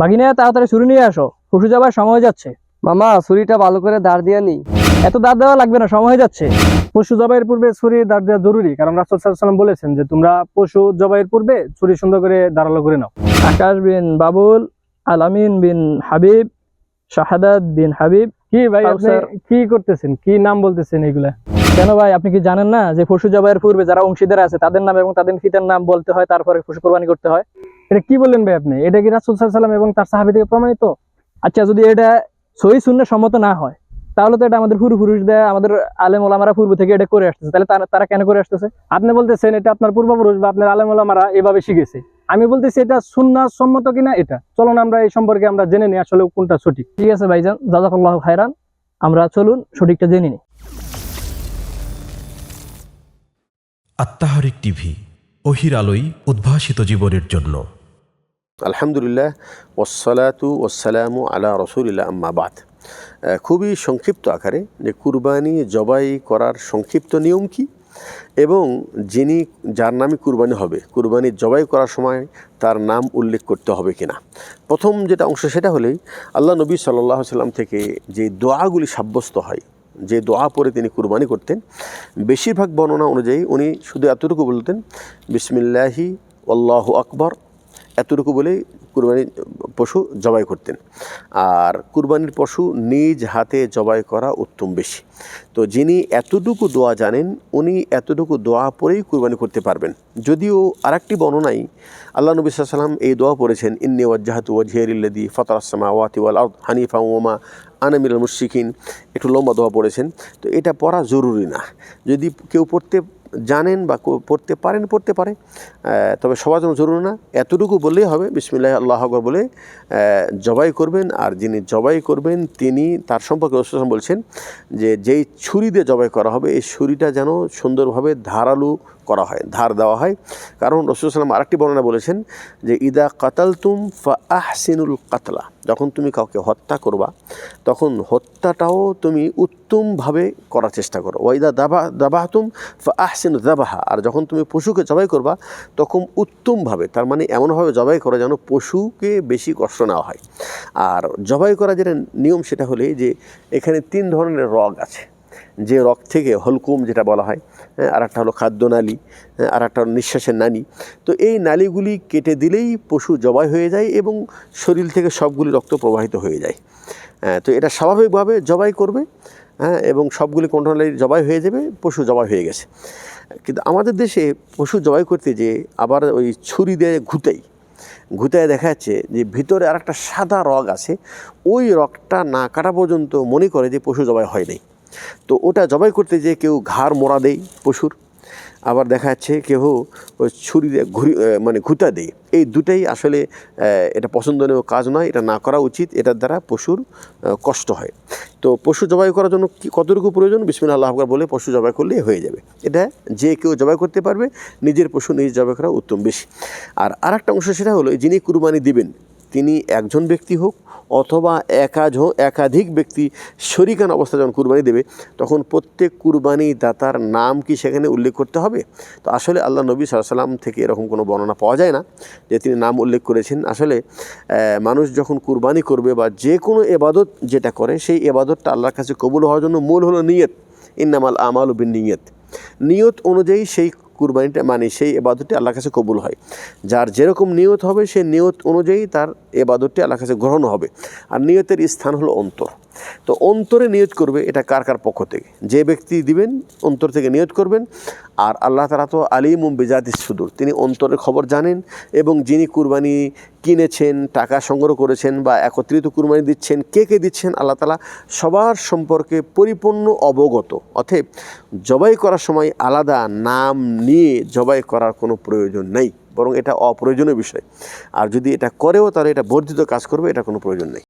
বাগিনা তাড়াতাড়ি ছুরি নিয়ে আসো। পশু যাবার সময় যাচ্ছে। মামা ছুরিটা ভালো করে দাঁড় দিয়ে নি। এত দাঁত দেওয়া লাগবে না সময় যাচ্ছে। পশু জবাইয়ের পূর্বে ছুরি দাঁত দেওয়া জরুরি কারণ রাসুল সাল্লাম বলেছেন যে তোমরা পশু জবাইয়ের পূর্বে ছুরি সুন্দর করে দাঁড়াল করে নাও। আকাশ বিন বাবুল আলামিন বিন হাবিব শাহাদাত বিন হাবিব। কি ভাই কি করতেছেন? কি নাম বলতেছেন এগুলা? কেন ভাই আপনি কি জানেন না যে পশু জবাইয়ের পূর্বে যারা অংশীদার আছে তাদের নাম এবং তাদের পিতার নাম বলতে হয় তারপরে পশু কোরবানি করতে হয়? এটা কি বললেন ভাই আপনি? এটা কি রাসুল সাল্লাম এবং তার সাহাবি থেকে প্রমাণিত? আচ্ছা যদি এটা সহি শূন্য সম্মত না হয়, তাহলে তো এটা আমাদের পূর্বপুরুষদের আমাদের আলেম ওলামারা পূর্ব থেকে এটা করে আসতেছে। তাহলে তারা- কেন করে আসতেছে? আপনি বলতেছেন এটা আপনার পূর্বপুরুষ বা আপনার আলেম ওলামারা এভাবে শিখেছে। আমি বলতেছি এটা সুন্নাহ সম্মত কিনা এটা? চলুন আমরা এই সম্পর্কে আমরা জেনে নিই আসলে কোনটা সঠিক। ঠিক আছে ভাইজান, জাজাকাল্লাহ খায়রান। আমরা চলুন সঠিকটা জেনে নিই। আত্মাহারিক টিভি অহির আলোই উদ্ভাসিত জীবনের জন্য। আলহামদুলিল্লাহ ওসালাতু ওসালামু আলা রসুলিল্লাহ আম্মাবাদ খুবই সংক্ষিপ্ত আকারে যে কুরবানি জবাই করার সংক্ষিপ্ত নিয়ম কি? এবং যিনি, যার নামে কুরবানি হবে, কুরবানি জবাই করার সময় তার নাম উল্লেখ করতে হবে কিনা? প্রথম যেটা অংশ সেটা হলেই, আল্লাহ নবী সাল্লাহ সাল্লাম থেকে যে দোয়াগুলি সাব্যস্ত হয়, যে দোয়া পরে তিনি কুরবানি করতেন, বেশিরভাগ বর্ণনা অনুযায়ী উনি শুধু এতটুকু বলতেন, বিসমিল্লাহি, আল্লাহ আকবর এতটুকু বলেই কুরবানির পশু জবাই করতেন। আর কুরবানির পশু নিজ হাতে জবাই করা উত্তম বেশি। তো যিনি এতটুকু দোয়া জানেন, উনি এতটুকু দোয়া পরেই কুরবানি করতে পারবেন। যদিও আরেকটি বর্ণনায় আল্লাহ নবী সাল্লাম এই দোয়া পড়েছেন, ইন্নি ওয়াজ্জাহাতু ওয়াজহিয়ারিল্লাদি ফতর আসমা ওয়াতি ওয়াল আরদ হানিফা ওমা আনামিল মুশিকিন একটু লম্বা দোয়া পড়েছেন। তো এটা পড়া জরুরি না। যদি কেউ পড়তে জানেন বা পড়তে পারেন, পড়তে পারে। তবে সবার জন্য জরুরি না। এতটুকু বললেই হবে, বিসমিল্লাহ, আল্লাহ আকবর বলে জবাই করবেন। আর যিনি জবাই করবেন, তিনি তার সম্পর্কে রসুলাম বলছেন যে, যেই ছুরি দিয়ে জবাই করা হবে, এই ছুরিটা যেন সুন্দরভাবে ধারালু করা হয়, ধার দেওয়া হয়। কারণ রসুলাম আরেকটি বর্ণনা বলেছেন যে, ইদা কাতালতুম ফা আহসিনুল কাতলা। যখন তুমি কাউকে হত্যা করবা, তখন হত্যাটাও তুমি উত্তমভাবে করার চেষ্টা করো। ওয়াইদা দাবা, দাবাহতুম ফা আহসিন দাবাহা আর যখন তুমি পশুকে জবাই করবা তখন উত্তমভাবে তার মানে এমনভাবে জবাই করা যেন পশুকে বেশি কষ্ট নেওয়া হয়। আর জবাই করা যেটা নিয়ম সেটা হলে যে এখানে তিন ধরনের রগ আছে। যে রগ থেকে হলকুম যেটা বলা হয় হ্যাঁ, আর একটা হলো খাদ্যনালী হ্যাঁ, আর একটা হলো নিঃশ্বাসের নালী। তো এই নালীগুলি কেটে দিলেই পশু জবাই হয়ে যায় এবং শরীর থেকে সবগুলি রক্ত প্রবাহিত হয়ে যায়। হ্যাঁ, তো এটা স্বাভাবিকভাবে জবাই করবে। হ্যাঁ এবং সবগুলি কন্ট্রোলে জবাই হয়ে যাবে, পশু জবাই হয়ে গেছে। কিন্তু আমাদের দেশে পশু জবাই করতে যে আবার ওই ছুরি দিয়ে ঘুতাই, ঘুতায় দেখা যাচ্ছে যে ভিতরে আর একটা সাদা রগ আছে, ওই রগটা না কাটা পর্যন্ত মনে করে যে পশু জবাই হয় নাই। তো ওটা জবাই করতে যে কেউ ঘাড় মোড়া দেয় পশুর আবার দেখা যাচ্ছে কেউ ছুরি ঘুরি মানে ঘুতা দেয়। এই দুটাই আসলে এটা পছন্দনীয় কাজ নয়, এটা না করা উচিত, এটার দ্বারা পশুর কষ্ট হয়। তো পশু জবাই করার জন্য কি, কতটুকু প্রয়োজন? বিসমিল্লাহ, আল্লাহ আকবর বলে পশু জবাই করলেই হয়ে যাবে। এটা যে কেউ জবাই করতে পারবে, নিজের পশু নিজ জবাই করা উত্তম বেশি। আর আরেকটা অংশ সেটা হলো, যিনি কুরবানি দিবেন, তিনি একজন ব্যক্তি হোক অথবা একাজ একাধিক ব্যক্তি শরিকান অবস্থা যখন কুরবানি দেবে, তখন প্রত্যেক কুরবানি দাতার নাম কি সেখানে উল্লেখ করতে হবে? তো আসলে আল্লাহ নবী সাল্লাম থেকে এরকম কোনো বর্ণনা পাওয়া যায় না যে তিনি নাম উল্লেখ করেছেন। আসলে মানুষ যখন কুরবানি করবে বা যে কোনো এবাদত যেটা করে সেই এবাদতটা আল্লাহর কাছে কবুল হওয়ার জন্য মূল হলো নিয়ত। ইন্নামাল আমাল বিন নিয়ত। নিয়ত অনুযায়ী সেই কুরবানিটা মানে সেই এবাদতটি আল্লাহর কাছে কবুল হয়। যার যেরকম নিয়ত হবে, সেই নিয়ত অনুযায়ী তার এবাদতটি আল্লাহর কাছে গ্রহণ হবে। আর নিয়তের স্থান হলো অন্তর। তো অন্তরে নিয়ত করবে এটা কার কার পক্ষ থেকে? যে ব্যক্তি দিবেন, অন্তর থেকে নিয়ত করবেন। আর আল্লাহ তালা তো আলিম বেজাতি সুদূর। তিনি অন্তরের খবর জানেন এবং যিনি কুরবানি কিনেছেন, টাকা সংগ্রহ করেছেন বা একত্রিত কুরবানি দিচ্ছেন, কে কে দিচ্ছেন, আল্লাহ তালা সবার সম্পর্কে পরিপূর্ণ অবগত। অতএব জবাই করার সময় আলাদা নাম নিয়ে জবাই করার কোনো প্রয়োজন নেই, বরং এটা অপ্রয়োজনীয় বিষয়। আর যদি এটা করেও তাহলে এটা বর্ধিত কাজ করবে, এটা কোনো প্রয়োজন নেই।